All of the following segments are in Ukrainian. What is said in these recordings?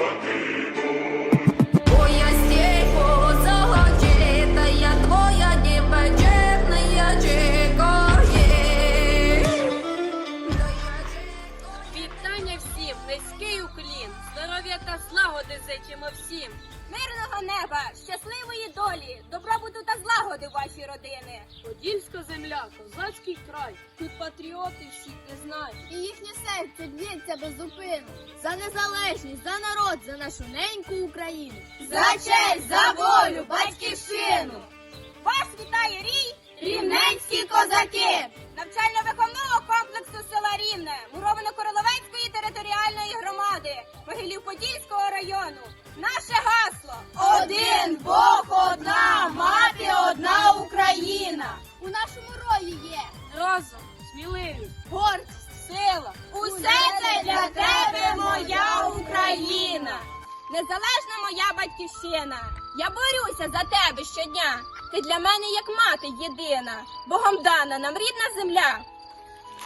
for thee. Та злагоди зичимо всім. Мирного неба, щасливої долі, добробуту та злагоди в ваші родини. Подільська земля, козацький край, тут патріоти всі не знають. І їхнє серце б'ється без зупину. За незалежність, за народ, за нашу неньку Україну. За честь, за волю, батьківщину! Вас вітає рій Рівненські козаки! Навчально-виховного комплексу Один Бог, одна мати, одна Україна. У нашому рої є Разом, сміливі, гордість, сила. Усе це для тебе, моя Україна. Незалежна моя батьківщина. Я борюся за тебе щодня. Ти для мене як мати єдина, Богом дана нам рідна земля.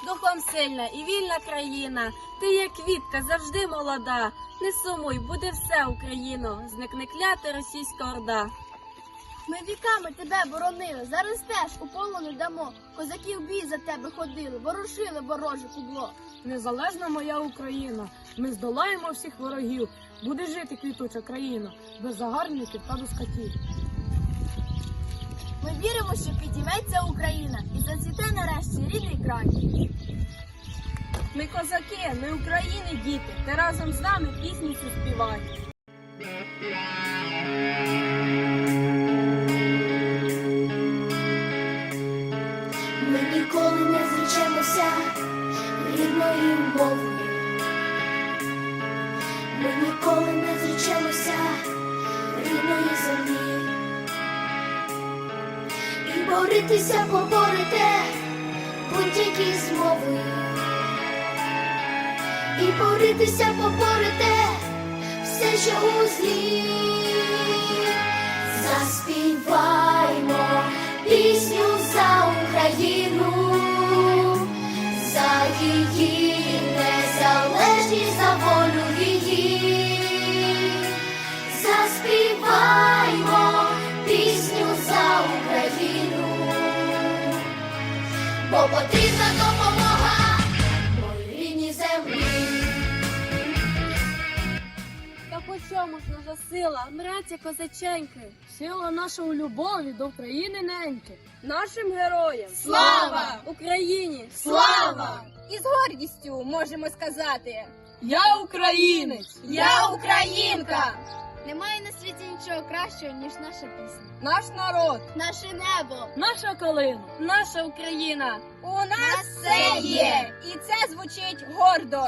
Духом сильна і вільна країна. Ти як квітка, завжди молода. Не сумуй, буде все Україно. Зникне клята російська орда. Ми віками тебе боронили, зараз теж у полону дамо. Козаки в бій за тебе ходили, ворушили вороже кубло. Незалежна моя Україна, ми здолаємо всіх ворогів. Буде жити квітуча країна, без загарбників та без катів. Ми віримо, що підійметься Україна і нарешті край. Ми козаки, ми України діти. Ти разом з нами пісні співай. Ми ніколи не зречемося рідної мови. Ми ніколи не зречемося рідної землі. І боритися поборете будь-які змови. І боритися поборете все, що у злі. Заспіваймо бо потрібна допомога моїй рідній землі. Та по чому ж наша сила, мряться козаченьки, Сила наша у любові до України неньки. нашим героям. Слава! Україні! Слава! І з гордістю можемо сказати: Я українець! Я українка! Нічого кращого, ніж наша пісня. Наш народ, Наше небо. Наша калина. наша Україна. У нас все є, і це звучить гордо.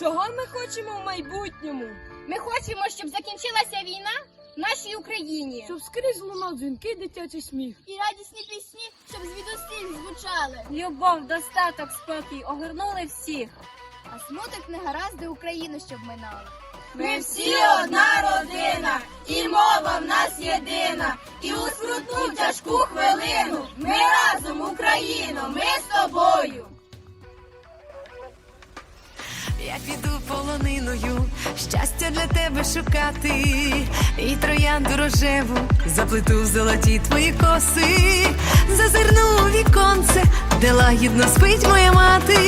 Чого ми хочемо в майбутньому? Ми хочемо, щоб закінчилася війна в нашій Україні. Щоб скрізь лунав дзвінки, дитячий сміх. І радісні пісні, щоб звідусіль звучали. Любов, достаток, спокій огорнули всіх. А смуток не гаразди Україну, щоб минали. Ми всі одна родина, і мова в нас єдина. І у скрутну тяжку хвилину ми разом, Україно, ми з тобою. Я піду полониною, щастя для тебе шукати, і троянду рожеву заплету в золоті твої коси, зазирну віконце, де лагідно спить моя мати.